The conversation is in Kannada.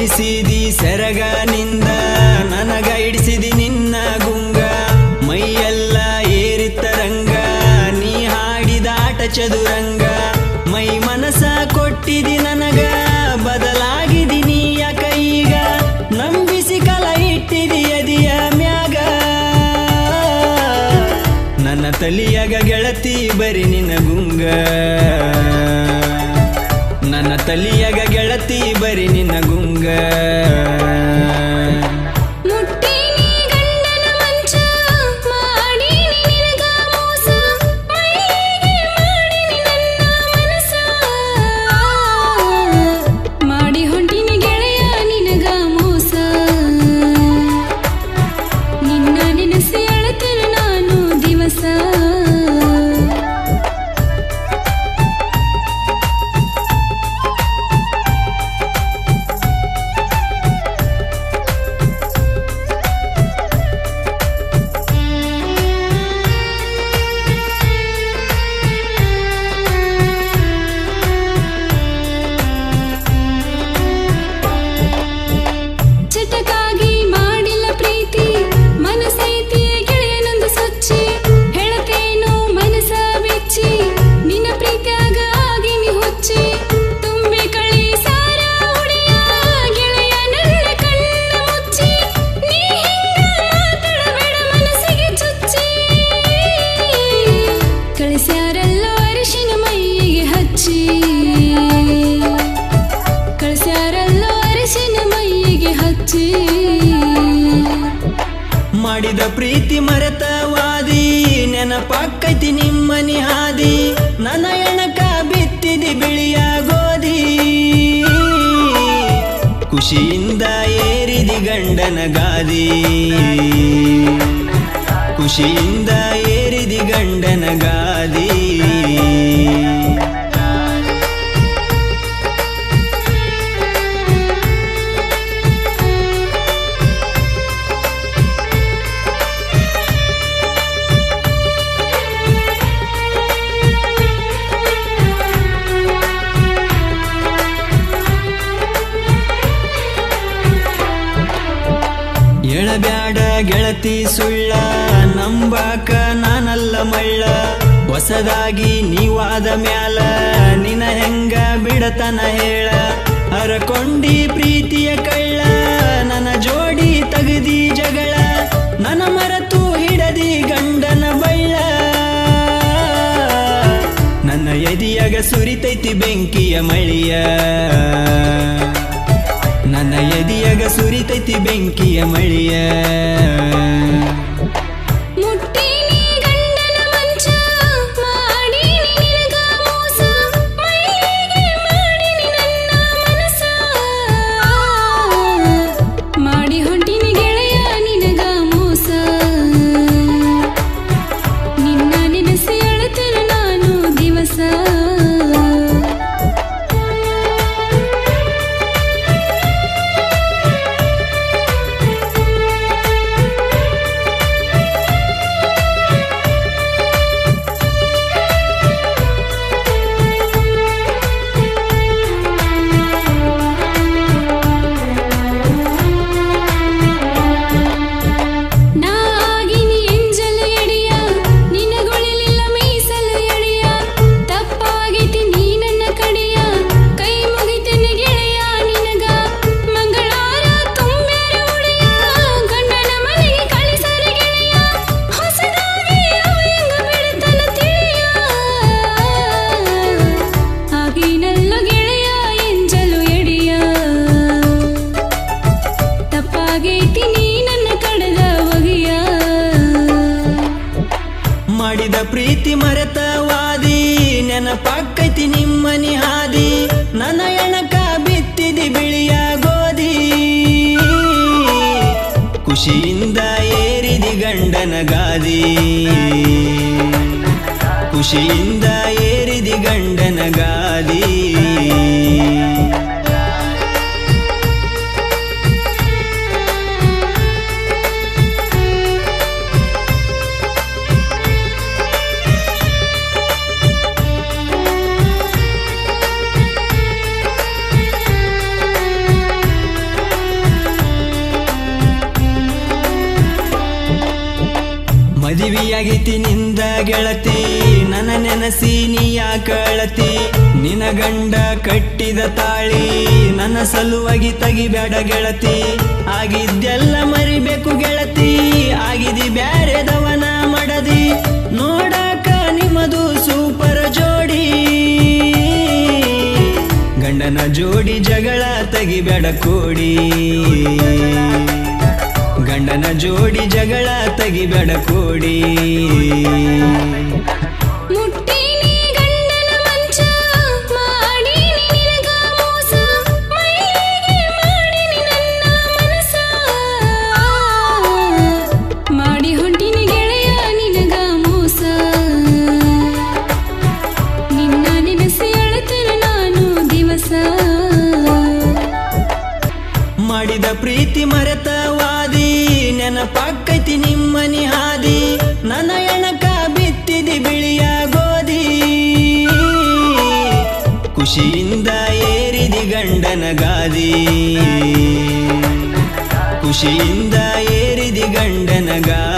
ಸರಿಸಿದಿ ಸೆರಗನಿಂದ ನನಗ ಇಡಿಸಿದಿ ನಿನ್ನ ಗುಂಗ. ಮೈಯೆಲ್ಲ ಏರಿತರಂಗ ನೀ ಹಾಡಿದ ಆಟ ಚದುರಂಗ. ಮೈ ಮನಸ ಕೊಟ್ಟಿದಿ ನನಗ, ಬದಲಾಗಿದಿ ನೀಯ ಕೈಗ ನಂಬಿಸಿ ಕಲ ಇಟ್ಟಿದಿ ಎದಿಯ ಮ್ಯಾಗ. ನನ್ನ ತಲಿಯಾಗ ಗೆಳತಿ ಬರಿ ನಿನ್ನ ಗುಂಗ. ನನ್ನ ತಲಿಯಾಗ ಗೆಳತಿ ಬರಿ ನಿನ್ನ ಗುಂಗ. ಮುಟ್ಟೀನಿ ಹಚ್ಚಿ. ಮಾಡಿದ ಪ್ರೀತಿ ಮರೆತವಾದಿ ನೆನಪಾಕೈತಿ ನಿಮ್ಮನಿ ಹಾದಿ, ನನ್ನ ಎಣಕ ಬಿತ್ತಿದಿ ಬಿಳಿಯ ಗೋಧಿ ಖುಷಿಯಿಂದ ಏರಿದಿ ಗಂಡನ ಗಾದಿ. ಖುಷಿಯಿಂದ ಏರಿದಿ ಗಂಡನ ಗಾದಿ. ಎಳಬ್ಯಾಡ ಗೆಳತಿ ಸುಳ್ಳ, ನಂಬಾಕ ನಾನಲ್ಲ ಮಳ್ಳ. ಹೊಸದಾಗಿ ನೀವಾದ ಮ್ಯಾಲ ನಿನ ಹೆಂಗ ಬಿಡತನ ಹೇಳ. ಅರಕೊಂಡಿ ಪ್ರೀತಿಯ ಕಳ್ಳ, ನನ್ನ ಜೋಡಿ ತಗದಿ ಜಗಳ. ನನ್ನ ಮರತು ಹಿಡದಿ ಗಂಡನ ಬಳ್ಳ. ನನ್ನ ಎದಿಯಾಗ ಸುರಿತೈತಿ ಬೆಂಕಿಯ ಮಳಿಯ. ಸುರಿತೈತಿ ಬೆಂಕಿಯ ಮಳಿಯ. ಮರೆತವಾದಿ ನೆನಪಾಕೈತಿ ನಿಮ್ಮನಿ ಹಾದಿ ನನ್ನ ಎಣಕ ಬಿತ್ತಿದಿ ಬಿಳಿಯ ಗೋದಿ ಖುಷಿಯಿಂದ ಏರಿದಿ ಗಂಡನ ಗಾದಿ. ಖುಷಿಯಿಂದ ಮದುವೆಯಾಗೈತಿ ನಿಂದ ಗೆಳತಿ, ನನ್ನ ನೆನಸಿ ನೀ ಕಳತಿ. ನಿನ ಗಂಡ ಕಟ್ಟಿದ ತಾಳಿ, ನನ್ನ ಸಲುವಾಗಿ ತಗಿಬೇಡ ಗೆಳತಿ. ಆಗಿದ್ದೆಲ್ಲ ಮರಿಬೇಕು ಗೆಳತಿ, ಆಗಿದಿ ಬ್ಯಾರೆದವನ ಮಡದಿ. ನೋಡಾಕ ನಿಮ್ಮದು ಸೂಪರ್ ಜೋಡಿ. ಗಂಡನ ಜೋಡಿ ಜಗಳ ತಗಿಬೇಡ ಕೋಡಿ. ಗಂಡನ ಜೋಡಿ ಜಗಳ ತೆಗಿಬೇಡ ಕೋಡಿ. ನೆನಪಾಕೈತಿ ನಿಮ್ಮನಿ ಹಾದಿ, ನನ್ನ ಎಣಕ ಬಿತ್ತಿದಿ ಬಿಳಿಯ ಗೋಧಿ ಖುಷಿಯಿಂದ ಏರಿದಿ ಗಂಡನ ಗಾದಿ. ಖುಷಿಯಿಂದ ಏರಿದಿ ಗಂಡನ ಗಾದಿ